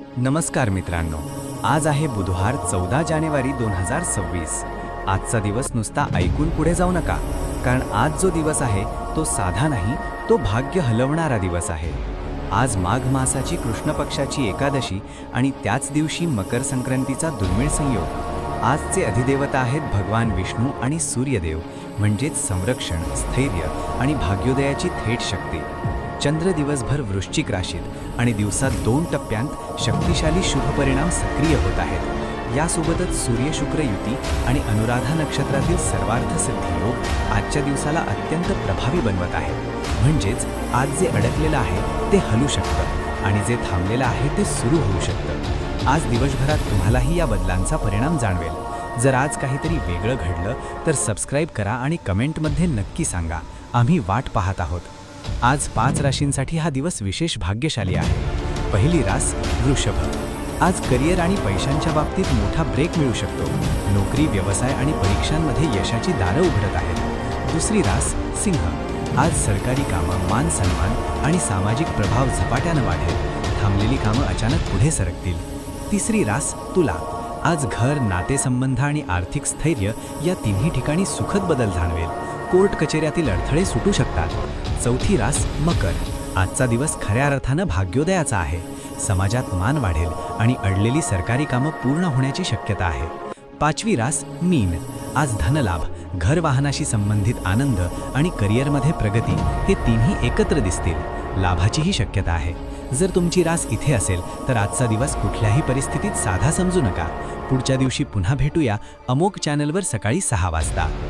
नमस्कार मित्रांनो आज आहे बुधवार चौदा जानेवारी दोन हजार सव्वीस. आजचा दिवस नुसता ऐकून पुढे जाऊ नका कारण आज जो दिवस आहे तो साधा नाही तो भाग्य हलवणारा दिवस आहे. आज माघ मासाची कृष्ण पक्षाची एकादशी आणि त्याच दिवशी मकर संक्रांतीचा दुर्मिळ संयोग. आजचे अधिदेवता आहेत भगवान विष्णू आणि सूर्यदेव म्हणजेच संरक्षण स्थैर्य आणि भाग्योदयाची थेट शक्ती. चंद्र दिवसभर वृश्चिक राशीत आणि दिवसात दोन टप्प्यांत शक्तिशाली शुभ परिणाम सक्रिय होत आहेत. यासोबतच सूर्य शुक्र युती आणि अनुराधा नक्षत्रातील सर्वार्थ सिद्धी योग आजच्या दिवसाला अत्यंत प्रभावी बनवत आहेत. म्हणजेच आज जे अडकलेलं आहे ते हलू शकतं आणि जे थांबलेलं आहे ते सुरू होऊ शकतं. आज दिवसभरात तुम्हालाही या बदलांचा परिणाम जाणवेल. जर आज काहीतरी वेगळं घडलं तर सबस्क्राईब करा आणि कमेंटमध्ये नक्की सांगा. आम्ही वाट पाहत आहोत. आज पाच राशींसाठी हा दिवस विशेष भाग्यशाली आहे. पहिली रास वृषभ. आज करिअर आणि पैशांच्या बाबतीत मोठा ब्रेक मिळू शकतो. नोकरी व्यवसाय आणि परीक्षांमध्ये यशाची दारं उघडत आहेत. दुसरी रास सिंह. आज सरकारी कामं मान सन्मान आणि सामाजिक प्रभाव झपाट्यानं वाढेल. थांबलेली कामं अचानक पुढे सरकतील. तिसरी रास तुला. आज घर नातेसंबंध आणि आर्थिक स्थैर्य या तिन्ही ठिकाणी सुखद बदल जाणवेल. कोर्ट कचेऱ्यातील अडथळे सुटू शकतात. चौथी रास मकर. आजचा दिवस खऱ्या अर्थानं भाग्योदयाचा आहे. समाजात मान वाढेल आणि अडलेली सरकारी कामं पूर्ण होण्याची शक्यता आहे. पाचवी रास मीन. आज धनलाभ घर वाहनाशी संबंधित आनंद आणि करिअरमध्ये प्रगती हे तिन्ही एकत्र दिसतील. लाभाचीही शक्यता आहे. जर तुमची रास इथे असेल तर आजचा दिवस कुठल्याही परिस्थितीत साधा समजू नका. पुढच्या दिवशी पुन्हा भेटूया अमोक चॅनलवर सकाळी सहा वाजता.